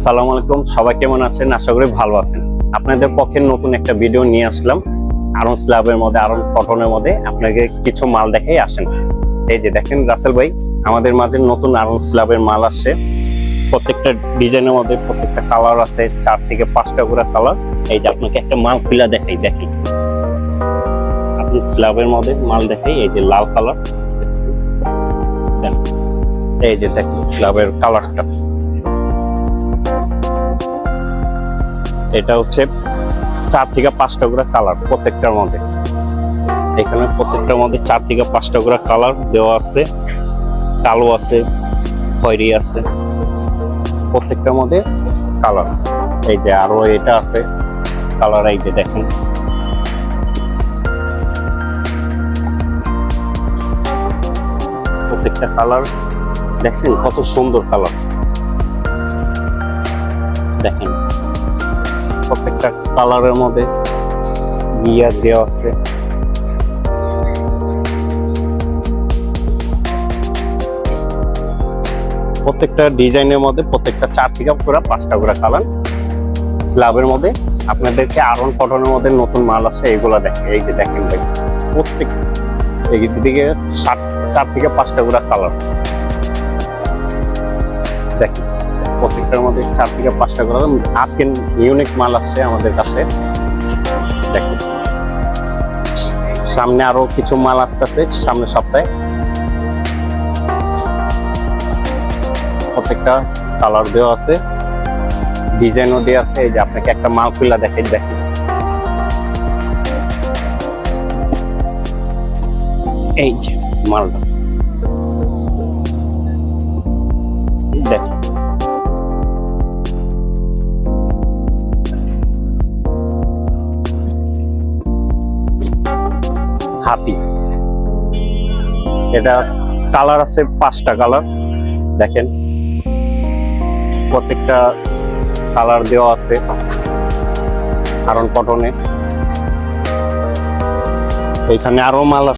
আসসালামু আলাইকুম। সবাই কেমন আছেন? আশা করি ভালো আছেন। আপনাদের পক্ষে নতুন একটা ভিডিও নিয়ে আসলাম। আরন স্ল্যাবের মধ্যে, আরন কটনের মধ্যে আপনাকে কিছু মাল দেখাই আসেন। এই যে দেখেন রাসেল ভাই, আমাদের মাঝে নতুন আরন স্ল্যাবের মাল আসছে। প্রত্যেকটা ডিজাইনের মধ্যে প্রত্যেকটা কালার আছে, চার থেকে পাঁচটা করে কালার। এই যে আপনাকে একটা মাল খুলে দেখাই, দেখেন। আপনি স্ল্যাবের মধ্যে মাল দেখাই, এই যে লাল কালার। এই যে দেখেন স্ল্যাবের কালারটা। এটা হচ্ছে চার থেকে পাঁচটা করে কালার প্রত্যেকটার মধ্যে। এখানে প্রত্যেকটার মধ্যে চার থেকে পাঁচটা করে কালার দেওয়া আছে। কালো আছে, খয়েরি আছে। প্রত্যেকটার মধ্যে কালার। এই যে আরও এটা আছে, কালার এই যে দেখেন। প্রত্যেকটা কালার, দেখছেন কত সুন্দর কালার। দেখেন। প্রত্যেকটা কালারের মধ্যে গিয়ার দেওয়া আছে। প্রত্যেকটা ডিজাইনের মধ্যে প্রত্যেকটা চার থেকে পুরো পাঁচটা করে কালার। স্ল্যাবের মধ্যে আপনাদেরকে আরন কটনের মধ্যে নতুন মাল আছে, এগুলো দেখেন এই যে দেখেন ভাই, প্রত্যেক দিকে সাত চার থেকে পাঁচটা করে কালার। দেখেন। প্রত্যেকটার মধ্যে চার থেকে পাঁচটা করে আজকে ইউনিক মাল আসছে আমাদের কাছে। দেখেন। সামনে আরও কিছু মাল আসতেছে সামনে সপ্তাহে। প্রত্যেকটা কালার দেওয়া আছে। ডিজাইনও দেওয়া আছে। এই যে আপনাকে একটা মাল খুলা দেখে দেখেন। এই যে মালটা। দেখেন। হাতি। এটা কালার আছে পাঁচটা কালার। দেখেন, প্রত্যেকটা কালার দেওয়া আছে কারণ কটনে এইখানে আরও মাল